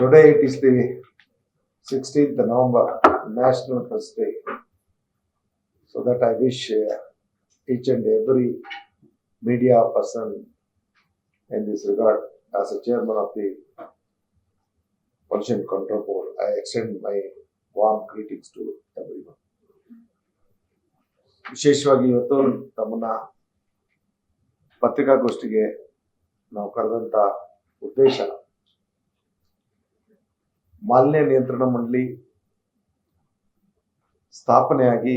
Today it is the 16th November, National Press Day. So that I wish uh, each and every media person in this regard, as a chairman of the Pollution Control Board, I extend my warm greetings to everyone. ವಿಶೇಷವಾಗಿ ಇವತ್ತು ತಮ್ಮನ್ನ ಪತ್ರಿಕಾಗೋಷ್ಠಿಗೆ ನಾವು ಕರೆದಂತ ಉದ್ದೇಶ ಮಾಲಿನ್ಯ ನಿಯಂತ್ರಣ ಮಂಡಳಿ ಸ್ಥಾಪನೆಯಾಗಿ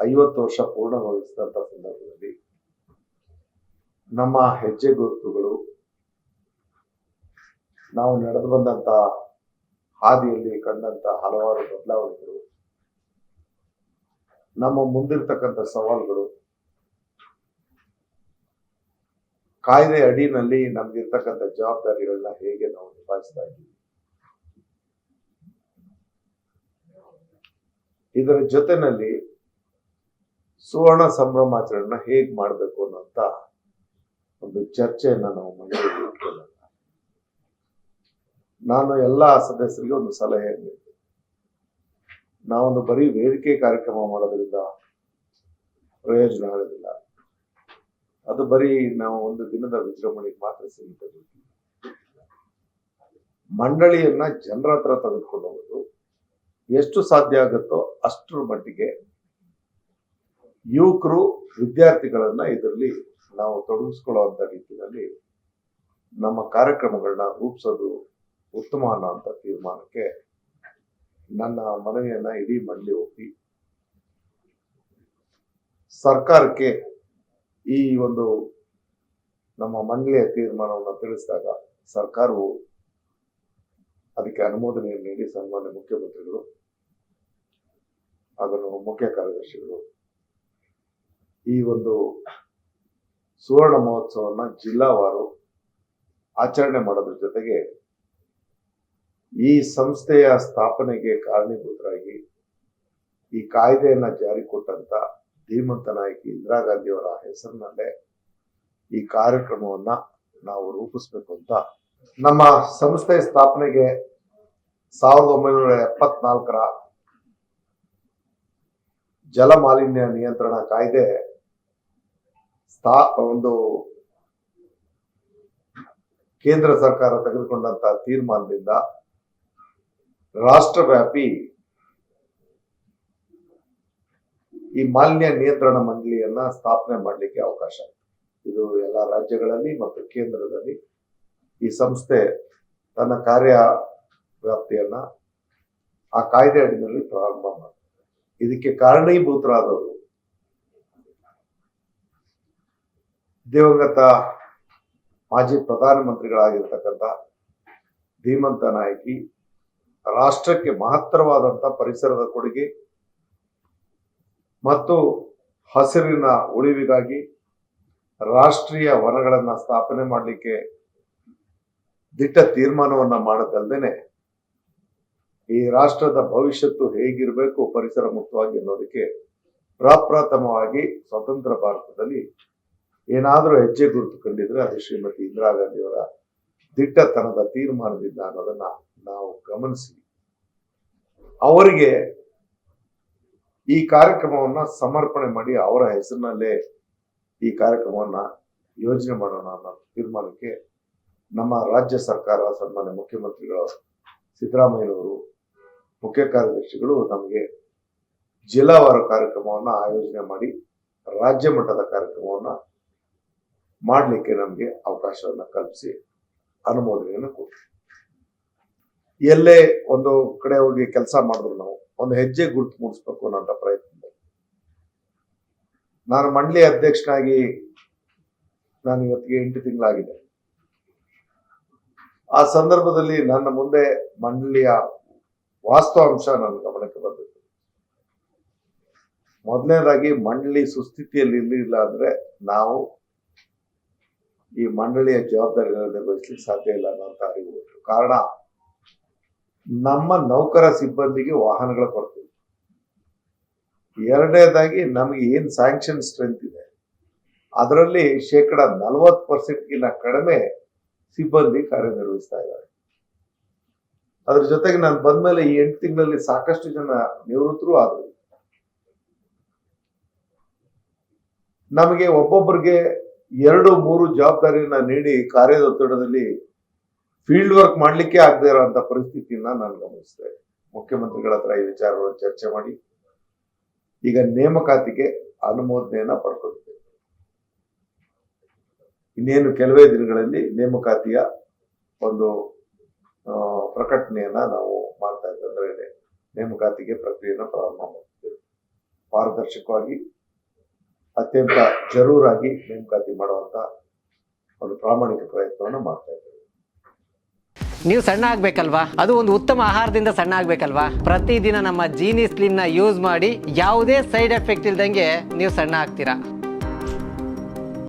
ಐವತ್ತು ವರ್ಷ ಪೂರ್ಣಗೊಳಿಸಿದಂಥ ಸಂದರ್ಭದಲ್ಲಿ ನಮ್ಮ ಹೆಜ್ಜೆ ಗುರುತುಗಳು, ನಾವು ನಡೆದು ಬಂದಂತ ಹಾದಿಯಲ್ಲಿ ಕಂಡಂತ ಹಲವಾರು ಬದಲಾವಣೆಗಳು, ನಮ್ಮ ಮುಂದಿರ್ತಕ್ಕಂಥ ಸವಾಲುಗಳು ಕಾಯ್ದೆ ಅಡಿನಲ್ಲಿ ನಮ್ಗಿರ್ತಕ್ಕಂಥ ಜವಾಬ್ದಾರಿಗಳನ್ನ ಹೇಗೆ ನಾವು ನಿಭಾಯಿಸ್ತಾ ಇದ್ದೀವಿ? ಇದರ ಜೊತೆನಲ್ಲಿ ಸುವರ್ಣ ಸಂಭ್ರಮಾಚರಣೆನ ಹೇಗೆ ಮಾಡಬೇಕು ಅನ್ನೋಂತ ಒಂದು ಚರ್ಚೆಯನ್ನು ನಾವು ಇಟ್ಕೊಳ್ಳೋಣ ನಾನು ಎಲ್ಲ ಸದಸ್ಯರಿಗೆ ಒಂದು ಸಲಹೆ ನೀಡಿದೆ ನಾವೊಂದು ಬರೀ ವೇದಿಕೆ ಕಾರ್ಯಕ್ರಮ ಮಾಡೋದ್ರಿಂದ ಪ್ರಯೋಜನ ಆಗೋದಿಲ್ಲ. ಅದು ಬರೀ ನಾವು ಒಂದು ದಿನದ ವಿಜೃಂಭಣೆಗೆ ಮಾತ್ರ ಸೀಮಿತ ಮಂಡಳಿಯನ್ನ ಜನರ ಹತ್ರ ತೆಗೆದುಕೊಂಡು ಹೋಗೋದು ಎಷ್ಟು ಸಾಧ್ಯ ಆಗುತ್ತೋ ಅಷ್ಟರ ಮಟ್ಟಿಗೆ ಯುವಕರು, ವಿದ್ಯಾರ್ಥಿಗಳನ್ನ ಇದರಲ್ಲಿ ನಾವು ತೊಡಗಿಸ್ಕೊಳ್ಳುವಂತ ರೀತಿಯಲ್ಲಿ ನಮ್ಮ ಕಾರ್ಯಕ್ರಮಗಳನ್ನ ರೂಪಿಸೋದು ಉತ್ತಮ ಅನ್ನೋಂಥ ತೀರ್ಮಾನಕ್ಕೆ ನನ್ನ ಮನವಿಯನ್ನ ಇಡೀ ಮಂಡಳಿ ಒಪ್ಪಿ, ಸರ್ಕಾರಕ್ಕೆ ಈ ಒಂದು ನಮ್ಮ ಮಂಡಳಿಯ ತೀರ್ಮಾನವನ್ನು ತಿಳಿಸಿದಾಗ ಸರ್ಕಾರವು ಅದಕ್ಕೆ ಅನುಮೋದನೆಯನ್ನು ನೀಡಿ ಸನ್ಮಾನ್ಯ ಮುಖ್ಯಮಂತ್ರಿಗಳು ಅದನ್ನು ಮುಖ್ಯ ಕಾರ್ಯದರ್ಶಿಗಳು. ಈ ಒಂದು ಸುವರ್ಣ ಮಹೋತ್ಸವವನ್ನು ಜಿಲ್ಲಾವಾರು ಆಚರಣೆ ಮಾಡೋದ್ರ ಜೊತೆಗೆ ಈ ಸಂಸ್ಥೆಯ ಸ್ಥಾಪನೆಗೆ ಕಾರಣೀಭೂತರಾಗಿ ಈ ಕಾಯ್ದೆಯನ್ನ ಜಾರಿ ಕೊಟ್ಟಂತ ಧೀಮಂತ ನಾಯಕಿ ಇಂದಿರಾ ಗಾಂಧಿಯವರ ಹೆಸರಿನಲ್ಲೇ ಈ ಕಾರ್ಯಕ್ರಮವನ್ನ ನಾವು ರೂಪಿಸ್ಬೇಕು ಅಂತ ನಮ್ಮ ಸಂಸ್ಥೆ ಸ್ಥಾಪನೆಗೆ ಸಾವಿರದ ಒಂಬೈನೂರ ಎಪ್ಪತ್ನಾಲ್ಕರ ಜಲ ಮಾಲಿನ್ಯ ನಿಯಂತ್ರಣ ಕಾಯ್ದೆ ಸ್ಥಾ, ಒಂದು ಕೇಂದ್ರ ಸರ್ಕಾರ ತೆಗೆದುಕೊಂಡಂತ ತೀರ್ಮಾನದಿಂದ ರಾಷ್ಟ್ರವ್ಯಾಪಿ ಈ ಮಾಲಿನ್ಯ ನಿಯಂತ್ರಣ ಮಂಡಳಿಯನ್ನ ಸ್ಥಾಪನೆ ಮಾಡಲಿಕ್ಕೆ ಅವಕಾಶ ಇದು ಎಲ್ಲ ರಾಜ್ಯಗಳಲ್ಲಿ ಮತ್ತು ಕೇಂದ್ರದಲ್ಲಿ ಈ ಸಂಸ್ಥೆ ತನ್ನ ಕಾರ್ಯ ವ್ಯಾಪ್ತಿಯನ್ನ ಆ ಕಾಯ್ದೆ ಅಡಿನಲ್ಲಿ ಪ್ರಾರಂಭ ಮಾಡ್ತಾರೆ. ಇದಕ್ಕೆ ಕಾರಣೀಭೂತರಾದವರು ದಿವಂಗತ ಮಾಜಿ ಪ್ರಧಾನಮಂತ್ರಿಗಳಾಗಿರ್ತಕ್ಕಂಥ ಧೀಮಂತ ನಾಯಕಿ ರಾಷ್ಟ್ರಕ್ಕೆ ಮಹತ್ತರವಾದಂಥ ಪರಿಸರದ ಕೊಡುಗೆ ಮತ್ತು ಹಸಿರಿನ ಉಳಿವಿಗಾಗಿ ರಾಷ್ಟ್ರೀಯ ವನಗಳನ್ನು ಸ್ಥಾಪನೆ ಮಾಡಲಿಕ್ಕೆ ದಿಟ್ಟ ತೀರ್ಮಾನವನ್ನು ಮಾಡದಲ್ದೇನೆ ಈ ರಾಷ್ಟ್ರದ ಭವಿಷ್ಯತ್ತು ಹೇಗಿರಬೇಕು, ಪರಿಸರ ಮುಕ್ತವಾಗಿ ಅನ್ನೋದಕ್ಕೆ ಪ್ರಪ್ರಥಮವಾಗಿ ಸ್ವತಂತ್ರ ಭಾರತದಲ್ಲಿ ಏನಾದರೂ ಹೆಜ್ಜೆ ಗುರುತು ಕಂಡಿದ್ರೆ ಅದು ಶ್ರೀಮತಿ ಇಂದಿರಾ ಗಾಂಧಿಯವರ ದಿಟ್ಟತನದ ತೀರ್ಮಾನದಿಂದ ಅನ್ನೋದನ್ನ ನಾವು ಗಮನಿಸಿ ಅವರಿಗೆ ಈ ಕಾರ್ಯಕ್ರಮವನ್ನ ಸಮರ್ಪಣೆ ಮಾಡಿ ಅವರ ಹೆಸರಿನಲ್ಲೇ ಈ ಕಾರ್ಯಕ್ರಮವನ್ನ ಯೋಜನೆ ಮಾಡೋಣ ಅನ್ನೋ ತೀರ್ಮಾನಕ್ಕೆ ನಮ್ಮ ರಾಜ್ಯ ಸರ್ಕಾರ, ಸನ್ಮಾನ್ಯ ಮುಖ್ಯಮಂತ್ರಿಗಳು ಸಿದ್ದರಾಮಯ್ಯನವರು ಮುಖ್ಯ ಕಾರ್ಯದರ್ಶಿಗಳು ನಮಗೆ ಜಿಲ್ಲಾವಾರು ಕಾರ್ಯಕ್ರಮವನ್ನು ಆಯೋಜನೆ ಮಾಡಿ ರಾಜ್ಯ ಮಟ್ಟದ ಕಾರ್ಯಕ್ರಮವನ್ನು ಮಾಡಲಿಕ್ಕೆ ನಮಗೆ ಅವಕಾಶವನ್ನು ಕಲ್ಪಿಸಿ ಅನುಮೋದನೆಯನ್ನು ಕೊಟ್ಟರು ಎಲ್ಲೇ ಒಂದು ಕಡೆ ಹೋಗಿ ಕೆಲಸ ಮಾಡಿದ್ರು ನಾವು, ಒಂದು ಹೆಜ್ಜೆ ಗುರುತು ಮೂಡಿಸ್ಬೇಕು ಅನ್ನೋಂಥ ಪ್ರಯತ್ನ ನಾನು ಮಂಡಳಿ ಅಧ್ಯಕ್ಷನಾಗಿ ನಾನು ಇವತ್ತಿಗೆ ಎಂಟು ತಿಂಗಳಾಗಿದೆ. ಆ ಸಂದರ್ಭದಲ್ಲಿ ನನ್ನ ಮುಂದೆ ಮಂಡಳಿಯ ವಾಸ್ತವಾಂಶ ನನ್ನ ಗಮನಕ್ಕೆ ಬಂದಿತ್ತು ಮೊದಲನೇದಾಗಿ ಮಂಡಳಿ ಸುಸ್ಥಿತಿಯಲ್ಲಿ ಇರಲಿಲ್ಲ ಅಂದ್ರೆ ನಾವು ಈ ಮಂಡಳಿಯ ಜವಾಬ್ದಾರಿಗಳನ್ನು ನಿರ್ವಹಿಸಲಿಕ್ಕೆ ಸಾಧ್ಯ ಇಲ್ಲ ಅನ್ನೋಂಥ ಅರಿವು ಕಾರಣ ನಮ್ಮ ನೌಕರ ಸಿಬ್ಬಂದಿಗೆ ವಾಹನಗಳ ಕೊರತೆ. ಎರಡನೇದಾಗಿ ನಮಗೆ ಏನು ಸ್ಯಾಂಕ್ಷನ್ ಸ್ಟ್ರೆಂತ್ ಇದೆ, ಅದರಲ್ಲಿ ಶೇಕಡ ನಲವತ್ತು ಪರ್ಸೆಂಟ್ಗಿಂತ ಕಡಿಮೆ ಸಿಬ್ಬಂದಿ ಕಾರ್ಯನಿರ್ವಹಿಸ್ತಾ ಇದ್ದಾರೆ. ಅದ್ರ ಜೊತೆಗೆ ನಾನು ಬಂದ್ಮೇಲೆ ಈ ಎಂಟು ತಿಂಗಳಲ್ಲಿ ಸಾಕಷ್ಟು ಜನ ನಿವೃತ್ತರು ಆದರು. ನಮಗೆ ಒಬ್ಬೊಬ್ಬರಿಗೆ ಎರಡು, ಮೂರು ಜವಾಬ್ದಾರಿಯನ್ನ ನೀಡಿ ಕಾರ್ಯದ ಒತ್ತಡದಲ್ಲಿ ಫೀಲ್ಡ್ ವರ್ಕ್ ಮಾಡಲಿಕ್ಕೆ ಆಗದೆ ಇರೋಂಥ ಪರಿಸ್ಥಿತಿಯನ್ನ ನಾನು ಗಮನಿಸಿದೆ. ಮುಖ್ಯಮಂತ್ರಿಗಳ ಹತ್ರ ಈ ವಿಚಾರವನ್ನು ಚರ್ಚೆ ಮಾಡಿ, ಈಗ ನೇಮಕಾತಿಗೆ ಅನುಮೋದನೆಯನ್ನ ಪಡ್ಕೊಂಡಿದ್ದೇವೆ ಇನ್ನೇನು ಕೆಲವೇ ದಿನಗಳಲ್ಲಿ ನೇಮಕಾತಿಯ ಒಂದು ಪ್ರಕಟಣೆಯನ್ನ ನಾವು ಮಾಡ್ತಾ ಇದ್ದೇವೆ ಅಂದ್ರೆ ನೇಮಕಾತಿಗೆ ಪ್ರಕ್ರಿಯೆಯನ್ನು ಪ್ರಾರಂಭ ಮಾಡ್ತಿದ್ದೇವೆ ಪಾರದರ್ಶಕವಾಗಿ, ಅತ್ಯಂತ ಜರೂರಾಗಿ ನೇಮಕಾತಿ ಮಾಡುವಂತ ಒಂದು ಪ್ರಾಮಾಣಿಕ ಪ್ರಯತ್ನವನ್ನು ಮಾಡ್ತಾ ಇದ್ದೇವೆ ನೀವು ಸಣ್ಣ ಆಗ್ಬೇಕಲ್ವಾ? ಅದು ಒಂದು ಉತ್ತಮ ಆಹಾರದಿಂದ ಸಣ್ಣ ಆಗ್ಬೇಕಲ್ವಾ? ಪ್ರತಿದಿನ ನಮ್ಮ ಜೀನಿ ಸ್ಲಿಮ್ನ ಯೂಸ್ ಮಾಡಿ ಯಾವುದೇ ಸೈಡ್ ಎಫೆಕ್ಟ್ ಇಲ್ದಂಗೆ ನೀವು ಸಣ್ಣ ಆಗ್ತೀರಾ?